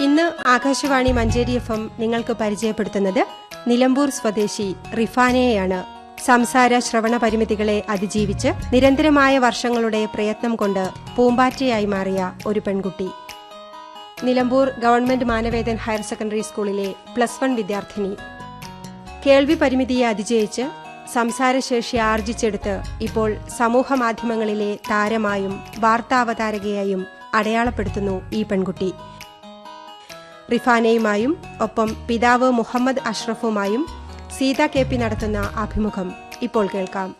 ഇന്ന് Akashvani Manjeri F M നിങ്ങൾക്ക് പരിചയപ്പെടുത്തുന്നത് നിലമ്പൂർ സ്വദേശി റിഫാനയെയാണ്. സംസാര ശ്രവണ പരിമിതികളെ അതിജീവിച്ച് നിരന്തരമായ വർഷങ്ങളുടെ പ്രയത്നം കൊണ്ട് പൂമ്പാറ്റയായി മാറിയ ഒരു പെൺകുട്ടി. Nilambur government Manavedan higher secondary സ്കൂളിലെ പ്ലസ് വൺ വിദ്യാർത്ഥിനി. കേൾവി പരിമിതിയെ അതിജയിച്ച് സംസാരശേഷി ആർജിച്ചെടുത്ത് ഇപ്പോൾ സമൂഹമാധ്യമങ്ങളിലെ താരമായും വാർത്താവതാരകയായും അടയാളപ്പെടുത്തുന്നു ഈ പെൺകുട്ടി. റിഫാനയുമായും ഒപ്പം പിതാവ് മുഹമ്മദ് അഷ്റഫുമായും സീത കെ പി നടത്തുന്ന അഭിമുഖം ഇപ്പോൾ കേൾക്കാം.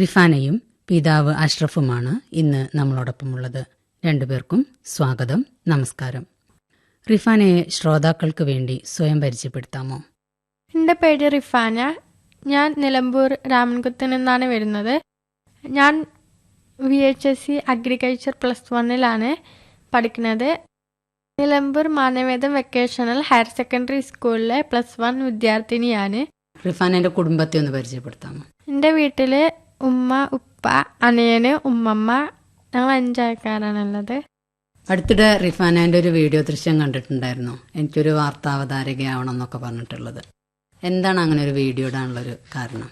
റിഫാനയും പിതാവ് അഷ്റഫുമാണ് ഇന്ന് നമ്മളോടൊപ്പമുള്ളത്. രണ്ടുപേർക്കും സ്വാഗതം നമസ്കാരം. റിഫാനയെ ശ്രോതാക്കൾക്ക് വേണ്ടി സ്വയം പരിചയപ്പെടുത്താമോ? എന്റെ പേര് റിഫാന. ഞാൻ നിലമ്പൂർ രാമൻകുത്തൻ നിന്നാണ് വരുന്നത്. ഞാൻ V H S C agriculture plus വണ്ണിലാണ് പഠിക്കുന്നത്. Nilambur Manavedam vocational higher secondary സ്കൂളിലെ പ്ലസ് വൺ വിദ്യാർത്ഥിനിയാണ്. റിഫാന എന്റെ കുടുംബത്തെ ഒന്ന് പരിചയപ്പെടുത്താമോ? എന്റെ വീട്ടിൽ ഉമ്മ ഉപ്പ അനിയന് ഉമ്മമ്മ ഞങ്ങൾ അഞ്ചാൾക്കാരാണുള്ളത്. അടുത്തിടെ റിഫാനാന്റെ ഒരു വീഡിയോ ദൃശ്യം കണ്ടിട്ടുണ്ടായിരുന്നു. എനിക്കൊരു വാർത്താവതാരകയാവണം എന്നൊക്കെ പറഞ്ഞിട്ടുള്ളത്. എന്താണ് അങ്ങനെ ഒരു വീഡിയോ ഇടാനുള്ളൊരു കാരണം?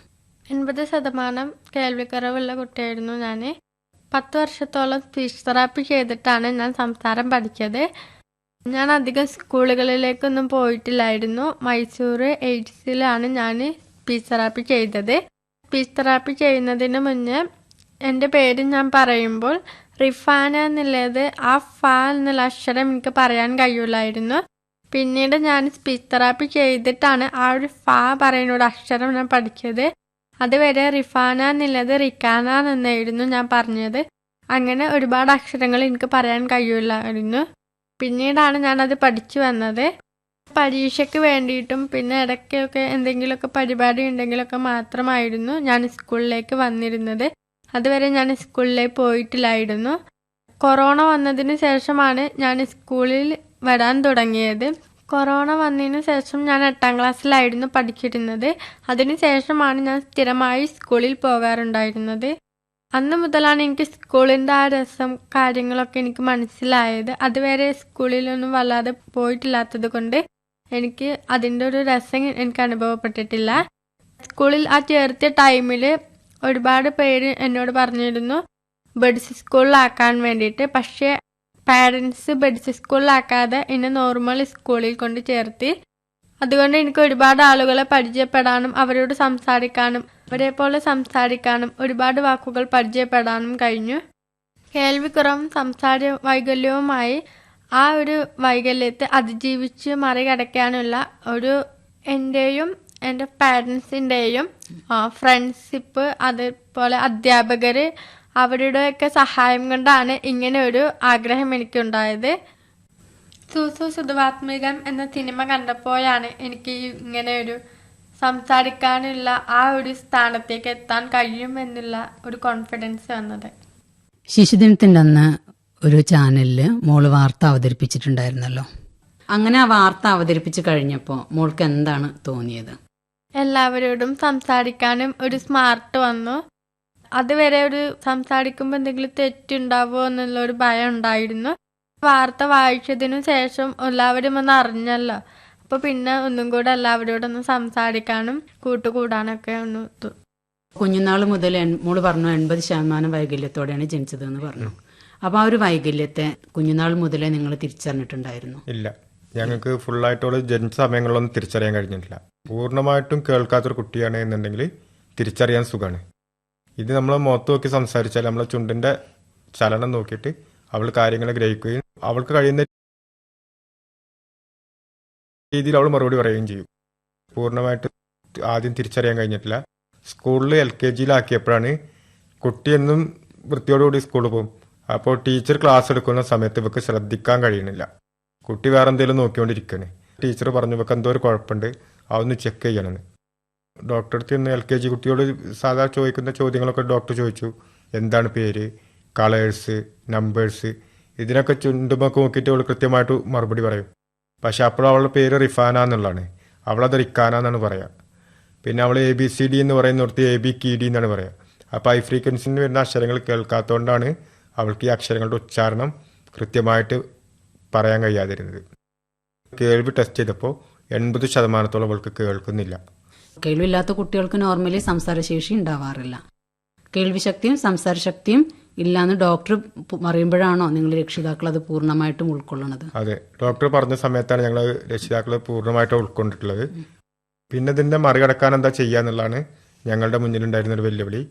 എൺപത് ശതമാനം കേൾവിക്കുറവുള്ള കുട്ടിയായിരുന്നു ഞാൻ പത്ത് വർഷത്തോളം സ്പീച്ച് തെറാപ്പി ചെയ്തിട്ടാണ് ഞാൻ സംസാരം പഠിച്ചത്. ഞാൻ അധികം സ്കൂളുകളിലേക്കൊന്നും പോയിട്ടില്ലായിരുന്നു. മൈസൂർ എയ്ഡ്സിലാണ് ഞാൻ സ്പീച്ച് തെറാപ്പി ചെയ്തത്. സ്പീച്ച് തെറാപ്പി ചെയ്യുന്നതിന് മുന്നേ എന്റെ പേര് ഞാൻ പറയുമ്പോൾ റിഫാന എന്നുള്ളത് ആ ഫ എന്നുള്ള അക്ഷരം എനിക്ക് പറയാൻ കഴിയില്ലായിരുന്നു പിന്നീട് ഞാൻ സ്പീച്ച് തെറാപ്പി ചെയ്തിട്ടാണ് ആ ഒരു ഫ പറയുന്ന ഒരു അക്ഷരം ഞാൻ പഠിച്ചത്. അതുവരെ റിഫാന എന്നുള്ളത് റിക്കാന എന്നായിരുന്നു ഞാൻ പറഞ്ഞത്. അങ്ങനെ ഒരുപാട് അക്ഷരങ്ങൾ എനിക്ക് പറയാൻ കഴിയില്ലായിരുന്നു പിന്നീടാണ് ഞാനത് പഠിച്ചു വന്നത്. പരീക്ഷയ്ക്ക് വേണ്ടിയിട്ടും പിന്നെ ഇടയ്ക്കൊക്കെ എന്തെങ്കിലുമൊക്കെ പരിപാടി ഉണ്ടെങ്കിലൊക്കെ മാത്രമായിരുന്നു ഞാൻ സ്കൂളിലേക്ക് വന്നിരുന്നത്. അതുവരെ ഞാൻ സ്കൂളിൽ പോയിട്ടില്ലായിരുന്നു. കൊറോണ വന്നതിന് ശേഷമാണ് ഞാൻ സ്കൂളിൽ വരാൻ തുടങ്ങിയത്. കൊറോണ വന്നതിന് ശേഷം ഞാൻ എട്ടാം ക്ലാസ്സിലായിരുന്നു പഠിച്ചിരുന്നത്. അതിനുശേഷമാണ് ഞാൻ സ്ഥിരമായി സ്കൂളിൽ പോകാറുണ്ടായിരുന്നത്. അന്ന് മുതലാണ് എനിക്ക് സ്കൂളിന്റെ ആ രസം കാര്യങ്ങളൊക്കെ എനിക്ക് മനസ്സിലായത്. അതുവരെ സ്കൂളിലൊന്നും വല്ലാതെ പോയിട്ടില്ലാത്തത് കൊണ്ട് എനിക്ക് അതിന്റെ ഒരു രസം എനിക്ക് അനുഭവപ്പെട്ടിട്ടില്ല. സ്കൂളിൽ ആ ചേർത്തിയ ടൈമിൽ ഒരുപാട് പേര് എന്നോട് പറഞ്ഞിരുന്നു ബഡ്സ് സ്കൂളിലാക്കാൻ വേണ്ടിയിട്ട്. പക്ഷേ പാരൻസ് ബഡ്സ് സ്കൂളിലാക്കാതെ എന്നെ നോർമൽ സ്കൂളിൽ കൊണ്ട് ചേർത്തി. അതുകൊണ്ട് എനിക്ക് ഒരുപാട് ആളുകളെ പരിചയപ്പെടാനും അവരോട് സംസാരിക്കാനും അവരെ പോലെ സംസാരിക്കാനും ഒരുപാട് വാക്കുകൾ പരിചയപ്പെടാനും കഴിഞ്ഞു. കേൾവിക്കുറവും സംസാര വൈകല്യവുമായി ആ ഒരു വൈകല്യത്തെ അതിജീവിച്ച് മറികടക്കാനുള്ള ഒരു എന്റെയും എന്റെ പാരൻസിന്റെയും ഫ്രണ്ട്ഷിപ്പ് അതുപോലെ അധ്യാപകർ അവരുടെയൊക്കെ സഹായം കൊണ്ടാണ് ഇങ്ങനെ ഒരു ആഗ്രഹം എനിക്കുണ്ടായത്. സൂസു സുധവാത്മികം എന്ന സിനിമ കണ്ടപ്പോഴാണ് എനിക്ക് ഇങ്ങനെ ഒരു സംസാരിക്കാനുള്ള ആ ഒരു സ്ഥാനത്തേക്ക് എത്താൻ കഴിയുമെന്നുള്ള ഒരു കോൺഫിഡൻസ് വന്നത്. ശിശുദിനത്തിന്റെ അന്ന് ഒരു ചാനലിൽ മോൾ വാർത്ത അവതരിപ്പിച്ചിട്ടുണ്ടായിരുന്നല്ലോ. അങ്ങനെ ആ വാർത്ത അവതരിപ്പിച്ച് കഴിഞ്ഞപ്പോൾ മോൾക്ക് എന്താണ് തോന്നിയത്? എല്ലാവരോടും സംസാരിക്കാനും ഒരു സ്മാർട്ട് വന്നു. അതുവരെ ഒരു സംസാരിക്കുമ്പോൾ എന്തെങ്കിലും തെറ്റുണ്ടാവോ എന്നുള്ള ഒരു ഭയം ഉണ്ടായിരുന്നു. വാർത്ത വായിച്ചതിനു ശേഷം എല്ലാവരും ഒന്ന് അറിഞ്ഞല്ലോ. അപ്പൊ പിന്നെ ഒന്നും കൂടെ എല്ലാവരോടൊന്ന് സംസാരിക്കാനും കൂട്ടുകൂടാനൊക്കെ ഒന്ന് കുഞ്ഞുനാൾ മുതൽ മോൾ പറഞ്ഞു എൺപത് ശതമാനം വൈകല്യത്തോടെയാണ് ജനിച്ചതെന്ന് പറഞ്ഞു. അപ്പോൾ ആ ഒരു വൈകല്യത്തെ കുഞ്ഞുനാൾ മുതലേ നിങ്ങൾ തിരിച്ചറിഞ്ഞിട്ടുണ്ടായിരുന്നു? ഇല്ല. ഞങ്ങൾക്ക് ഫുള്ളായിട്ടുള്ള ജനിച്ച സമയങ്ങളിലൊന്നും തിരിച്ചറിയാൻ കഴിഞ്ഞിട്ടില്ല. പൂർണമായിട്ടും കേൾക്കാത്തൊരു കുട്ടിയാണ് എന്നുണ്ടെങ്കിൽ തിരിച്ചറിയാൻ സുഖമാണ്. ഇത് നമ്മൾ മുഖത്ത് നോക്കി സംസാരിച്ചാൽ നമ്മളെ ചുണ്ടിന്റെ ചലനം നോക്കിയിട്ട് അവൾ കാര്യങ്ങൾ ഗ്രഹിക്കുകയും അവൾക്ക് കഴിയുന്ന രീതിയിൽ അവൾ മറുപടി പറയുകയും ചെയ്യും. പൂർണമായിട്ട് ആദ്യം തിരിച്ചറിയാൻ കഴിഞ്ഞിട്ടില്ല. സ്കൂളിൽ എൽ കെ ജിയിലാക്കിയപ്പോഴാണ് കുട്ടിയെന്നും വൃത്തിയോടുകൂടി സ്കൂളിൽ പോകും. അപ്പോൾ ടീച്ചർ ക്ലാസ് എടുക്കുന്ന സമയത്ത് ഇവർക്ക് ശ്രദ്ധിക്കാൻ കഴിയണില്ല. കുട്ടി വേറെ എന്തെങ്കിലും നോക്കിക്കൊണ്ടിരിക്കണേ. ടീച്ചർ പറഞ്ഞു ഇവക്ക് എന്തോ ഒരു കുഴപ്പമുണ്ട് അതൊന്ന് ചെക്ക് ചെയ്യണമെന്ന് ഡോക്ടറെ അടുത്ത് ഇന്ന് എൽ കെ ജി കുട്ടിയോട് സാധാരണ ചോദിക്കുന്ന ചോദ്യങ്ങളൊക്കെ ഡോക്ടർ ചോദിച്ചു. എന്താണ് പേര്? കളേഴ്സ് നമ്പേഴ്സ് ഇതിനൊക്കെ ചുണ്ടുമൊക്കെ നോക്കിയിട്ട് അവൾ കൃത്യമായിട്ട് മറുപടി പറയും. പക്ഷെ അപ്പോൾ അവളുടെ പേര് റിഫാന എന്നുള്ളതാണ്. അവളത് റിക്കാന എന്നാണ് പറയുക പിന്നെ അവൾ എ ബി സി ഡി എന്ന് പറയുന്നിടത്ത് എ ബി കി ഡി എന്നാണ് പറയുക അപ്പോൾ ഹൈ ഫ്രീക്വൻസിന് വരുന്ന അക്ഷരങ്ങൾ കേൾക്കാത്തതുകൊണ്ടാണ് അവൾക്ക് ഈ അക്ഷരങ്ങളുടെ ഉച്ചാരണം കൃത്യമായിട്ട് പറയാൻ കഴിയാതിരുന്നത്. കേൾവി ടെസ്റ്റ് ചെയ്തപ്പോൾ എൺപത് ശതമാനത്തോളം അവൾക്ക് കേൾക്കുന്നില്ല. കേൾവില്ലാത്ത കുട്ടികൾക്ക് നോർമലി സംസാരശേഷി ഉണ്ടാവാറില്ല. കേൾവി കേൾവിശക്തിയും സംസാരശക്തിയും ഇല്ലാന്ന് ഡോക്ടർ പറയുമ്പോഴാണോ നിങ്ങൾ രക്ഷിതാക്കൾ അത് പൂർണമായിട്ടും ഉൾക്കൊള്ളണത് അതെ. ഡോക്ടർ പറഞ്ഞ സമയത്താണ് ഞങ്ങൾ രക്ഷിതാക്കൾ പൂർണമായിട്ട് ഉൾക്കൊണ്ടിട്ടുള്ളത്. പിന്നെ ഇതിന്റെ മറികടക്കാൻ എന്താ ചെയ്യാന്നുള്ളതാണ് ഞങ്ങളുടെ മുന്നിലുണ്ടായിരുന്ന ഒരു വെല്ലുവിളി.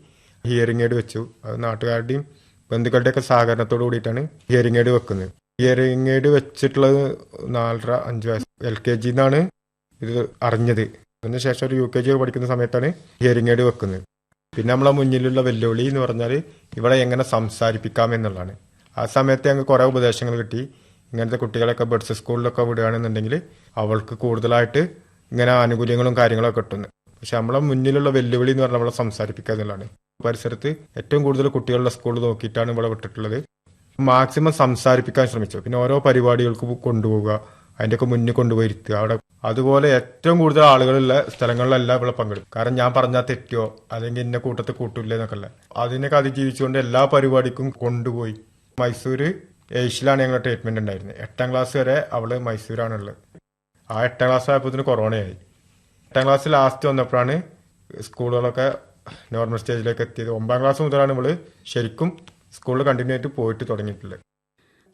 ഹിയറിംഗ് എയ്ഡ് വെച്ചു. അത് നാട്ടുകാരുടെയും ബന്ധുക്കളുടെയൊക്കെ സഹകരണത്തോട് കൂടിയിട്ടാണ് ഹിയറിംഗ് എയ്ഡ് വെക്കുന്നത്. ഹിയറിംഗ് എയ്ഡ് വെച്ചിട്ടുള്ളത് നാലര അഞ്ച് വയസ്സ് എൽ കെ ജി എന്നാണ് ഇത് അറിഞ്ഞത്. അതിനുശേഷം ഒരു യു കെ ജി പഠിക്കുന്ന സമയത്താണ് ഹിയറിംഗ് എയ്ഡ് വെക്കുന്നത്. പിന്നെ നമ്മളെ മുന്നിലുള്ള വെല്ലുവിളി എന്ന് പറഞ്ഞാൽ ഇവിടെ എങ്ങനെ സംസാരിപ്പിക്കാം എന്നുള്ളതാണ്. ആ സമയത്ത് ഞങ്ങൾക്ക് കുറേ ഉപദേശങ്ങൾ കിട്ടി. ഇങ്ങനത്തെ കുട്ടികളൊക്കെ ബഡ്സ് സ്കൂളിലൊക്കെ വിടുകയാണെന്നുണ്ടെങ്കിൽ അവൾക്ക് കൂടുതലായിട്ട് ഇങ്ങനെ ആനുകൂല്യങ്ങളും കാര്യങ്ങളൊക്കെ കിട്ടുന്നു. പക്ഷെ നമ്മളെ മുന്നിലുള്ള വെല്ലുവിളി എന്ന് പറഞ്ഞാൽ നമ്മളെ സംസാരിപ്പിക്കുക എന്നുള്ളതാണ്. പരിസരത്ത് ഏറ്റവും കൂടുതൽ കുട്ടികളുടെ സ്കൂൾ നോക്കിയിട്ടാണ് ഇവിടെ വിട്ടിട്ടുള്ളത്. മാക്സിമം സംസാരിപ്പിക്കാൻ ശ്രമിച്ചു. പിന്നെ ഓരോ പരിപാടികൾക്ക് കൊണ്ടുപോവുക അതിന്റെയൊക്കെ മുന്നിൽ കൊണ്ടുപോയി ഇരുത്തുക അവിടെ അതുപോലെ ഏറ്റവും കൂടുതൽ ആളുകളുള്ള സ്ഥലങ്ങളിലെല്ലാം ഇവിടെ പങ്കെടുക്കും. കാരണം ഞാൻ പറഞ്ഞാൽ തെറ്റോ അല്ലെങ്കിൽ ഇന്ന കൂട്ടത്തിൽ കൂട്ടില്ല എന്നൊക്കെ അല്ല അതിനൊക്കെ അതിജീവിച്ചുകൊണ്ട് എല്ലാ പരിപാടിക്കും കൊണ്ടുപോയി. മൈസൂര് ഏഷ്യയിലാണ് ഞങ്ങളുടെ ട്രീറ്റ്മെന്റ് ഉണ്ടായിരുന്നത്. എട്ടാം ക്ലാസ് വരെ അവൾ മൈസൂരാണുള്ളത്. ആ എട്ടാം ക്ലാസ് ആയപ്പോൾ കൊറോണയായി. എട്ടാം ക്ലാസ് ലാസ്റ്റ് വന്നപ്പോഴാണ് സ്കൂളുകളൊക്കെ നോർമൽ സ്റ്റേജിലേക്ക് എത്തിയത്. ഒമ്പതാം ക്ലാസ് മുതലാണ് ഇവൾ ശരിക്കും സ്കൂളിൽ കണ്ടിന്യൂ ആയിട്ട് പോയിട്ട് തുടങ്ങിയിട്ടില്ല.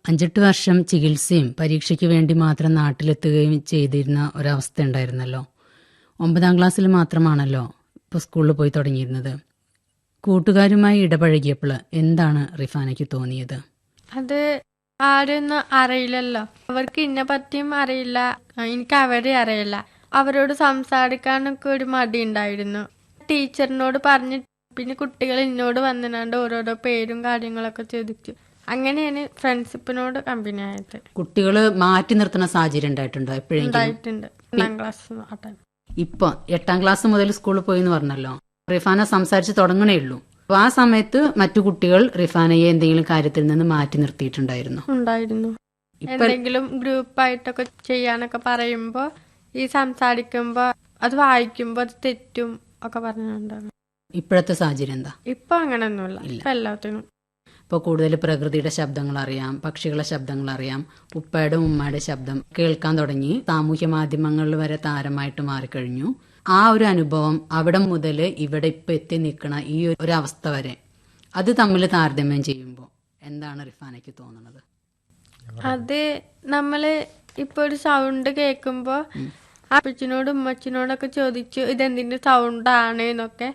അഞ്ചെട്ട് വർഷം ചികിത്സയും പരീക്ഷയ്ക്ക് വേണ്ടി മാത്രം നാട്ടിലെത്തുകയും ചെയ്തിരുന്ന ഒരവസ്ഥ ഉണ്ടായിരുന്നല്ലോ. ഒമ്പതാം ക്ലാസ്സിൽ മാത്രമാണല്ലോ ഇപ്പോൾ സ്കൂളിൽ പോയി തുടങ്ങിയിരുന്നത്. കൂട്ടുകാരുമായി ഇടപഴകിയപ്പോൾ എന്താണ് റിഫാനയ്ക്ക് തോന്നിയത്? അത് ആരൊന്നും അറിയില്ലല്ലോ. അവർക്ക് ഇന്നെ പറ്റിയും അറിയില്ല. എനിക്ക് അവരെ അറിയില്ല. അവരോട് സംസാരിക്കാനൊക്കെ ഒരു മടി ഉണ്ടായിരുന്നു. ടീച്ചറിനോട് പറഞ്ഞ് പിന്നെ കുട്ടികൾ എന്നോട് വന്നിനാണ്ട് ഓരോരോ പേരും കാര്യങ്ങളൊക്കെ ചോദിച്ചു. അങ്ങനെയാണ് ഫ്രണ്ട്സിപ്പിനോട് കമ്പനി ആയത്. കുട്ടികൾ മാറ്റി നിർത്തുന്ന സാഹചര്യം ഉണ്ടായിട്ടുണ്ടോ എപ്പോഴെങ്കിലും? ഉണ്ടായിട്ടുണ്ട്. ഒന്നാം ക്ലാസ് ആ time. ഇപ്പൊ എട്ടാം ക്ലാസ് മുതൽ സ്കൂളിൽ പോയി എന്ന് പറഞ്ഞല്ലോ. റിഫാന സംസാരിച്ച് തുടങ്ങണേ ഉള്ളൂ. അപ്പൊ ആ സമയത്ത് മറ്റു കുട്ടികൾ റിഫാനയെ എന്തെങ്കിലും കാര്യത്തിൽ നിന്ന് മാറ്റി നിർത്തിയിട്ടുണ്ടായിരുന്നു. ഉണ്ടായിരുന്നു. ഇപ്പൊ എന്തെങ്കിലും ഗ്രൂപ്പായിട്ടൊക്കെ ചെയ്യാനൊക്കെ പറയുമ്പോ ഈ സംസാരിക്കുമ്പോ അത് വായിക്കുമ്പോ അത് തെറ്റും ഒക്കെ പറഞ്ഞിട്ടുണ്ടായിരുന്നു. ഇപ്പോഴത്തെ സാഹചര്യം എന്താ? ഇപ്പൊ അങ്ങനെയൊന്നുമില്ല എല്ലാത്തിനും ഇപ്പൊ എല്ലാത്തിനും. കൂടുതൽ പ്രകൃതിയുടെ ശബ്ദങ്ങൾ അറിയാം പക്ഷികളുടെ ശബ്ദങ്ങൾ അറിയാം ഉപ്പയുടെ ഉമ്മയുടെ ശബ്ദം കേൾക്കാൻ തുടങ്ങി. സാമൂഹ്യ മാധ്യമങ്ങളിൽ വരെ താരമായിട്ട് മാറിക്കഴിഞ്ഞു. ആ ഒരു അനുഭവം അവിടെ മുതൽ ഇവിടെ ഇപ്പൊ എത്തി നിൽക്കണ ഈ ഒരു അവസ്ഥ വരെ അത് തമ്മിൽ താരതമ്യം ചെയ്യുമ്പോൾ എന്താണ് റിഫാനയ്ക്ക് തോന്നുന്നത്? അത് നമ്മൾ ഇപ്പൊ ഒരു സൗണ്ട് കേൾക്കുമ്പോ അപ്പച്ചനോടും ഉമ്മച്ചനോടൊക്കെ ചോദിച്ചു ഇതെന്തിന്റെ സൗണ്ടാണ് എന്നൊക്കെ.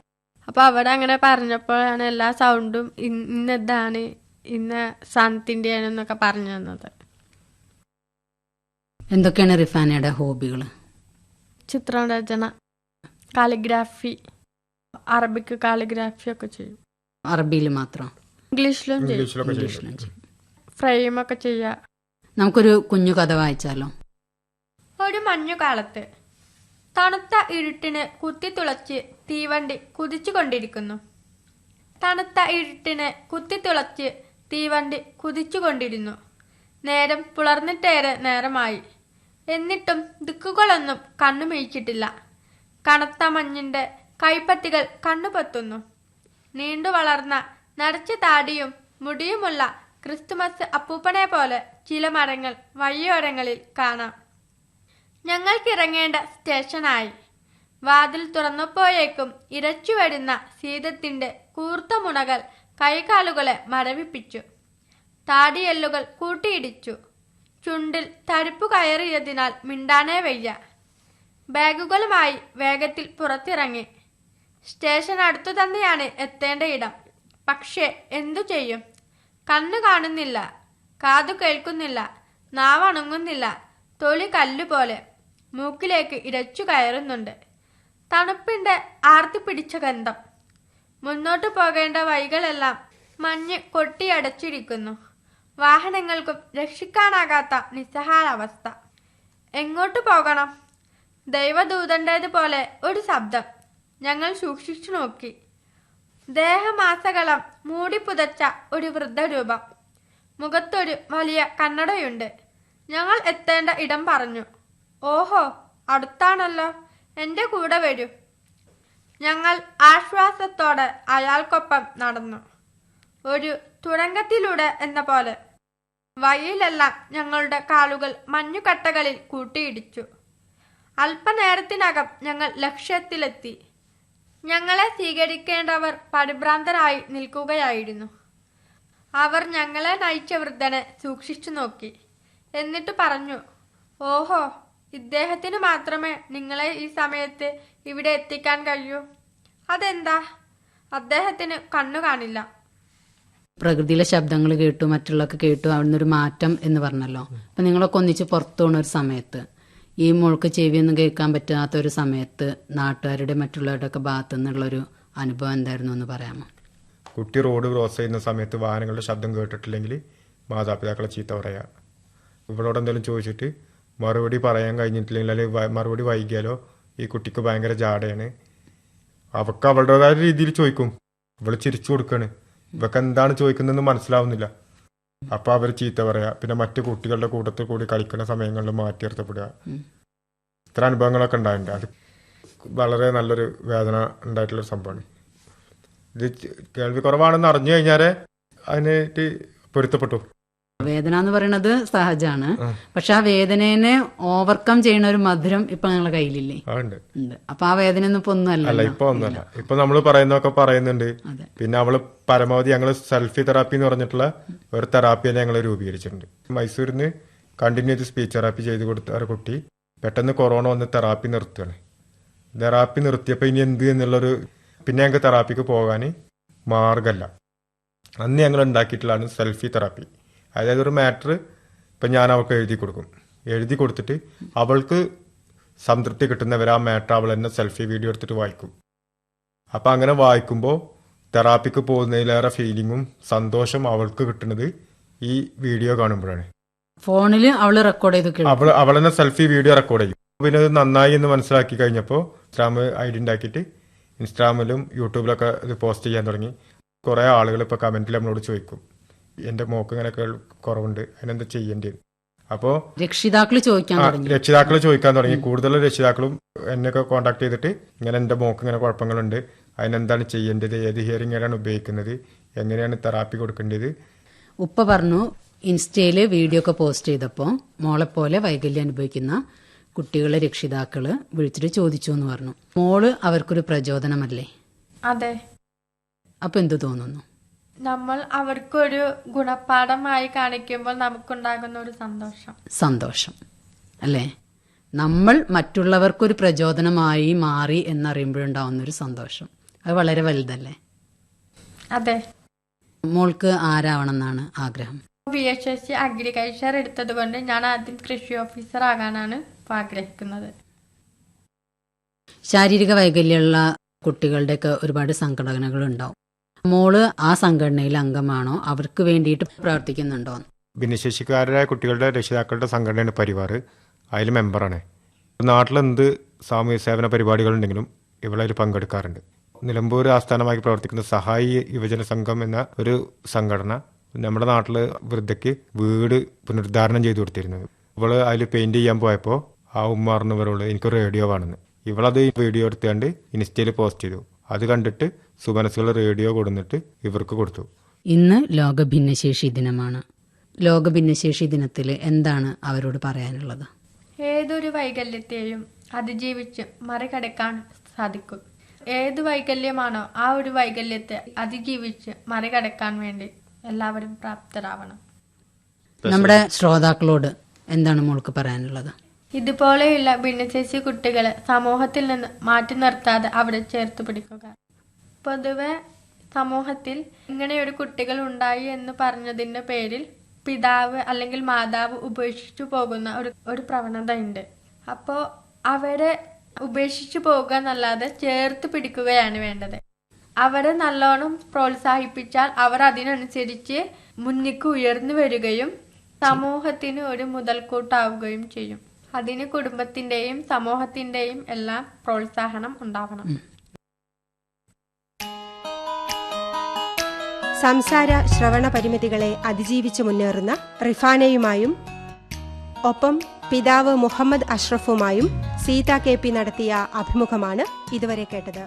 അപ്പൊ അവിടെ അങ്ങനെ പറഞ്ഞപ്പോഴാണ് എല്ലാ സൗണ്ടും ഇന്ന- ഇന്നതാണ് ഇന്ന സണത്തിന്റെ എന്നൊക്കെ പറഞ്ഞു തന്നത്. എന്തൊക്കെയാണ് റിഫാനയുടെ ഹോബികൾ ചിത്രം രചന കാലിഗ്രാഫി അറബിക്ക് കാലിഗ്രാഫി ഒക്കെ ചെയ്യും. അറബിയിൽ മാത്രം? ഇംഗ്ലീഷിലും ഇംഗ്ലീഷിലും. ഫ്രെയിമൊക്കെ ചെയ്യാം. നമുക്കൊരു കുഞ്ഞു കഥ വായിച്ചാലോ? ഒരു മഞ്ഞുകാലത്ത് തണുത്ത ഇരുട്ടിന് കുത്തിത്തുളച്ച് തീവണ്ടി കുതിച്ചുകൊണ്ടിരിക്കുന്നു. തണുത്ത ഇരുട്ടിന് കുത്തിത്തുളച്ച് തീവണ്ടി കുതിച്ചുകൊണ്ടിരുന്നു. നേരം പുലർന്നിട്ടേറെ നേരമായി. എന്നിട്ടും ദിക്കുകളൊന്നും കണ്ണുമിഴിച്ചിട്ടില്ല. കനത്ത മഞ്ഞിന്റെ കൈപ്പത്തികൾ കണ്ണുപൊത്തുന്നു. നീണ്ടു വളർന്ന നരച്ച താടിയും മുടിയുമുള്ള ക്രിസ്തുമസ് അപ്പൂപ്പനെ പോലെ ചില മരങ്ങൾ വഴിയോരങ്ങളിൽ കാണാം. ഞങ്ങൾക്കിറങ്ങേണ്ട സ്റ്റേഷനായി. വാതിൽ തുറന്നപ്പോഴേക്കും ഇരച്ചു വരുന്ന ശീതത്തിന്റെ കൂർത്ത മുണകൾ കൈകാലുകളെ മരവിപ്പിച്ചു. താടിയെല്ലുകൾ കൂട്ടിയിടിച്ചു. ചുണ്ടിൽ തരിപ്പു കയറിയതിനാൽ മിണ്ടാനേ വയ്യ. ബാഗുകളുമായി വേഗത്തിൽ പുറത്തിറങ്ങി. സ്റ്റേഷൻ അടുത്തു തന്നെയാണ് എത്തേണ്ട ഇടം. പക്ഷേ എന്തു ചെയ്യും? കണ്ണു കാണുന്നില്ല കാതു കേൾക്കുന്നില്ല നാവണങ്ങുന്നില്ല തൊലി കല്ലുപോലെ. മൂക്കിലേക്ക് ഇരച്ചു കയറുന്നുണ്ട്. തണുപ്പിന്റെ ആർത്തി പിടിച്ച ഗന്ധം. മുന്നോട്ടു പോകേണ്ട വഴികളെല്ലാം മഞ്ഞ് കൊട്ടിയടച്ചിരിക്കുന്നു. വാഹനങ്ങൾക്കും രക്ഷിക്കാനാകാത്ത നിസ്സഹായാവസ്ഥ. എങ്ങോട്ട് പോകണം? ദൈവദൂതന്റേതുപോലെ ഒരു ശബ്ദം ഞങ്ങൾ സൂക്ഷിച്ചു നോക്കി. ദേഹമാസകളം മൂടിപ്പുതച്ച ഒരു വൃദ്ധരൂപം. മുഖത്തൊരു വലിയ കണ്ണടയുണ്ട്. ഞങ്ങൾ എത്തേണ്ട ഇടം പറഞ്ഞു. ഓഹോ അടുത്താണല്ലോ. എന്റെ കൂടെ വരൂ. ഞങ്ങൾ ആശ്വാസത്തോടെ അയാൾക്കൊപ്പം നടന്നു. ഒരു തുരങ്കത്തിലൂടെ എന്ന പോലെ. വഴിയിലെല്ലാം ഞങ്ങളുടെ കാലുകൾ മഞ്ഞുകട്ടകളിൽ കൂട്ടിയിടിച്ചു. അല്പനേരത്തിനകം ഞങ്ങൾ ലക്ഷ്യത്തിലെത്തി. ഞങ്ങളെ സ്വീകരിക്കേണ്ടവർ പരിഭ്രാന്തരായി നിൽക്കുകയായിരുന്നു. അവർ ഞങ്ങളെ നയിച്ച വൃദ്ധനെ സൂക്ഷിച്ചു നോക്കി. എന്നിട്ട് പറഞ്ഞു ഓഹോ ഇദ്ദേഹത്തിന് മാത്രമേ നിങ്ങളെ ഈ സമയത്ത് ഇവിടെ എത്തിക്കാൻ കഴിയൂ. അതെന്താ? അദ്ദേഹത്തിന് കണ്ണു കാണില്ല. പ്രകൃതിയിലെ ശബ്ദങ്ങൾ കേട്ടു മറ്റുള്ളതൊക്കെ കേട്ടു അവിടുന്ന് ഒരു മാറ്റം എന്ന് പറഞ്ഞല്ലോ. അപ്പൊ നിങ്ങളൊക്കെ ഒന്നിച്ച് പുറത്തു പോണ ഒരു സമയത്ത് ഈ മുഴുക്ക് ചെവിയൊന്നും കേൾക്കാൻ പറ്റാത്ത ഒരു സമയത്ത് നാട്ടുകാരുടെ മറ്റുള്ളവരുടെ ഒക്കെ ഭാഗത്തു നിന്നുള്ളൊരു അനുഭവം എന്തായിരുന്നു എന്ന് പറയാമോ? കുട്ടി റോഡ് ക്രോസ് ചെയ്യുന്ന സമയത്ത് വാഹനങ്ങളുടെ ശബ്ദം കേട്ടിട്ടില്ലെങ്കിൽ മാതാപിതാക്കളെ ചീത്ത പറയാ. ഇവളോട് എന്തെങ്കിലും ചോദിച്ചിട്ട് മറുപടി പറയാൻ കഴിഞ്ഞിട്ടില്ലെങ്കിൽ അല്ലെങ്കിൽ മറുപടി വൈകിയാലോ ഈ കുട്ടിക്ക് ഭയങ്കര ജാടയാണ്. അവൾക്ക് അവളുടേതായ രീതിയിൽ ചോദിക്കും. ഇവൾ ചിരിച്ചു കൊടുക്കാണ്. ഇവക്ക് എന്താണ് ചോദിക്കുന്നതെന്ന് മനസ്സിലാവുന്നില്ല. അപ്പൊ അവർ ചീത്ത പറയാ. പിന്നെ മറ്റു കുട്ടികളുടെ കൂട്ടത്തിൽ കൂടി കളിക്കുന്ന സമയങ്ങളിൽ മാറ്റി നിർത്തപ്പെടുക. ഇത്ര അനുഭവങ്ങളൊക്കെ ഉണ്ടായിട്ടുണ്ട്. അത് വളരെ നല്ലൊരു വേദന ഉണ്ടായിട്ടുള്ളൊരു സംഭവമാണ്. ഇത് കേൾവി കുറവാണെന്ന് അറിഞ്ഞു കഴിഞ്ഞാൽ അതിനായിട്ട് പൊരുത്തപ്പെട്ടു. വേദന എന്ന് പറയുന്നത് സഹജമാണ് പക്ഷെ ആ വേദനേനെ ഓവർകം ചെയ്യുന്ന ഒരു മധുരം ഇപ്പൊ ഞങ്ങളെ കയ്യിലില്ലേ? ഉണ്ട്. അപ്പൊ ആ വേദനയൊന്നും ഇപ്പൊ അല്ല ഒന്നുമല്ല. ഇപ്പൊ ഒന്നല്ല ഇപ്പൊ നമ്മൾ പറയുന്നൊക്കെ പറയുന്നുണ്ട്. പിന്നെ അവൾ പരമാവധി ഞങ്ങൾ സെൽഫി തെറാപ്പി എന്ന് പറഞ്ഞിട്ടുള്ള ഒരു തെറാപ്പി തന്നെ ഞങ്ങൾ രൂപീകരിച്ചിട്ടുണ്ട്. മൈസൂരിൽ നിന്ന് കണ്ടിന്യൂസ് സ്പീച്ച് തെറാപ്പി ചെയ്ത് കൊടുത്ത ഒരു കുട്ടി പെട്ടെന്ന് കൊറോണ വന്ന് തെറാപ്പി നിർത്തുകയാണ് തെറാപ്പി നിർത്തിയപ്പോൾ ഇനി എന്ത് എന്നുള്ളൊരു പിന്നെ ഞങ്ങൾക്ക് തെറാപ്പിക്ക് പോകാൻ മാർഗമല്ല അന്ന് ഞങ്ങൾ ഉണ്ടാക്കിയിട്ടുള്ളതാണ് സെൽഫി തെറാപ്പി അതായത് ഒരു മാറ്റർ ഇപ്പം ഞാൻ അവൾക്ക് എഴുതി കൊടുക്കും. എഴുതി കൊടുത്തിട്ട് അവൾക്ക് സംതൃപ്തി കിട്ടുന്നവരെ ആ മാറ്റർ അവൾ തന്നെ സെൽഫി വീഡിയോ എടുത്തിട്ട് വായിക്കും. അപ്പം അങ്ങനെ വായിക്കുമ്പോൾ തെറാപ്പിക്ക് പോകുന്നതിലേറെ ഫീലിങ്ങും സന്തോഷം അവൾക്ക് കിട്ടുന്നത് ഈ വീഡിയോ കാണുമ്പോഴാണ്. ഫോണിൽ അവൾ റെക്കോർഡ് ചെയ്ത് അവൾ അവൾ തന്നെ സെൽഫി വീഡിയോ റെക്കോർഡ് ചെയ്യും. പിന്നെ അത് നന്നായി എന്ന് മനസ്സിലാക്കി കഴിഞ്ഞപ്പോൾ ഇൻസ്റ്റാം ഐ ഡി ഉണ്ടാക്കിയിട്ട് ഇൻസ്റ്റാഗ്രാമിലും യൂട്യൂബിലൊക്കെ ഇത് പോസ്റ്റ് ചെയ്യാൻ തുടങ്ങി. കുറേ ആളുകൾ ഇപ്പോൾ കമന്റിൽ നമ്മളോട് ചോദിക്കും. എന്റെ മോക്ക് ഇങ്ങനെ കുറവുണ്ട്. അതിനെന്താ ചെയ്യേണ്ടത് അപ്പോ രക്ഷിതാക്കൾ ചോദിക്കാൻ തുടങ്ങി. രക്ഷിതാക്കൾ ചോദിക്കാൻ തുടങ്ങി. കൂടുതൽ രക്ഷിതാക്കളും എന്നെയൊക്കെ കോണ്ടാക്ട് ചെയ്തിട്ട് ഇങ്ങനെ എന്റെ മോക്ക് ഇങ്ങനെ കുഴപ്പങ്ങളുണ്ട്. അതിനെന്താണ് ചെയ്യേണ്ടത്? ഏത് ഹിയറിംഗ് ആണ് ഉപയോഗിക്കുന്നത്? എങ്ങനെയാണ് തെറാപ്പി കൊടുക്കേണ്ടത്? ഉപ്പ പറഞ്ഞു ഇൻസ്റ്റയിൽ വീഡിയോ ഒക്കെ പോസ്റ്റ് ചെയ്തപ്പോ മോളെ പോലെ വൈകല്യം അനുഭവിക്കുന്ന കുട്ടികളെ രക്ഷിതാക്കൾ വിളിച്ചിട്ട് ചോദിച്ചു എന്ന് പറഞ്ഞു. മോൾ അവർക്കൊരു പ്രചോദനമല്ലേ? അതെ. അപ്പൊ എന്തു തോന്നുന്നു? നമ്മൾ അവർക്കൊരു ഗുണപാഠമായി കാണിക്കുമ്പോൾ നമുക്കുണ്ടാകുന്ന ഒരു സന്തോഷം. സന്തോഷം. അല്ലേ? നമ്മൾ മറ്റുള്ളവർക്കൊരു പ്രചോദനമായി മാറി എന്നറിയുമ്പോഴുണ്ടാവുന്ന ഒരു സന്തോഷം. അത് വളരെ വലുതല്ലേ? അതെ. മോൾക്ക് ആരാവണം എന്നാണ് ആഗ്രഹം? B H S C agriculture എടുത്തത് കൊണ്ട് ഞാൻ ആദ്യം കൃഷി ഓഫീസർ ആകാനാണ് ആഗ്രഹിക്കുന്നത്. ശാരീരിക വൈകല്യമുള്ള കുട്ടികളുടെയൊക്കെ ഒരുപാട് സംഘടനകൾ ഉണ്ടാവും മോൾ ആ സംഘടനയിൽ അംഗമാണോ? അവർക്ക് വേണ്ടിയിട്ട് പ്രവർത്തിക്കുന്നുണ്ടോ? ഭിന്നശേഷിക്കാരായ കുട്ടികളുടെ രക്ഷിതാക്കളുടെ സംഘടനയാണ് പരിവാർ. അതിൽ മെമ്പറാണ്. നാട്ടിൽ എന്ത് സാമൂഹ്യ സേവന പരിപാടികളുണ്ടെങ്കിലും അതിൽ പങ്കെടുക്കാറുണ്ട്. നിലമ്പൂർ ആസ്ഥാനമാക്കി പ്രവർത്തിക്കുന്ന സഹായ യുവജന സംഘം എന്ന ഒരു സംഘടന നമ്മുടെ നാട്ടിൽ വൃദ്ധയ്ക്ക് വീട് പുനരുദ്ധാരണം ചെയ്തു കൊടുത്തിരുന്നത് ഇവൾ അതിൽ പെയിന്റ് ചെയ്യാൻ പോയപ്പോൾ ആ ഉമ്മാർന്നവരോട് എനിക്ക് റേഡിയോ വേണമെന്ന്. ഇവളത് വീഡിയോ എടുത്തുകൊണ്ട് ഇൻസ്റ്റയിൽ പോസ്റ്റ് ചെയ്തു. അത് കണ്ടിട്ട് സുമനസുകൾ റേഡിയോ കൊടുന്നിട്ട് ഇവർക്ക് കൊടുത്തു. ഇന്ന് ലോക ഭിന്നശേഷി ദിനമാണ്. ലോക ഭിന്നശേഷി ദിനത്തിൽ എന്താണ് അവരോട് പറയാനുള്ളത്? ഏതൊരു വൈകല്യത്തെയും അതിജീവിച്ച് മറികടക്കാൻ സാധിക്കും. ഏത് വൈകല്യമാണോ ആ ഒരു വൈകല്യത്തെ അതിജീവിച്ച് മറികടക്കാൻ വേണ്ടി എല്ലാവരും പ്രാപ്തരാവണം. നമ്മുടെ ശ്രോതാക്കളോട് എന്താണ് മോൾക്ക് പറയാനുള്ളത്? ഇതുപോലെയുള്ള ഭിന്നശേഷി കുട്ടികളെ സമൂഹത്തിൽ നിന്ന് മാറ്റി നിർത്താതെ അവിടെ ചേർത്ത് പിടിക്കുക. പൊതുവെ സമൂഹത്തിൽ ഇങ്ങനെയൊരു കുട്ടികൾ ഉണ്ടായി എന്ന് പറഞ്ഞതിന്റെ പേരിൽ പിതാവ് അല്ലെങ്കിൽ മാതാവ് ഉപേക്ഷിച്ചു പോകുന്ന ഒരു ഒരു പ്രവണത ഉണ്ട്. അപ്പോൾ അവരെ ഉപേക്ഷിച്ചു പോകുക എന്നല്ലാതെ ചേർത്ത് പിടിക്കുകയാണ് വേണ്ടത്. അവരെ നല്ലോണം പ്രോത്സാഹിപ്പിച്ചാൽ അവർ അതിനനുസരിച്ച് മുന്നിക്ക് ഉയർന്നു വരികയും സമൂഹത്തിന് ഒരു മുതൽക്കൂട്ടാവുകയും ചെയ്യും. അതിന് കുടുംബത്തിന്റെയും സമൂഹത്തിന്റെയും എല്ലാം പ്രോത്സാഹനം ഉണ്ടാവണം. സംസാര ശ്രവണ പരിമിതികളെ അതിജീവിച്ച് മുന്നേറുന്ന റിഫാനയുമായും ഒപ്പം പിതാവ് മുഹമ്മദ് അഷ്റഫുമായും സീത കെ പി നടത്തിയ അഭിമുഖമാണ് ഇതുവരെ കേട്ടത്.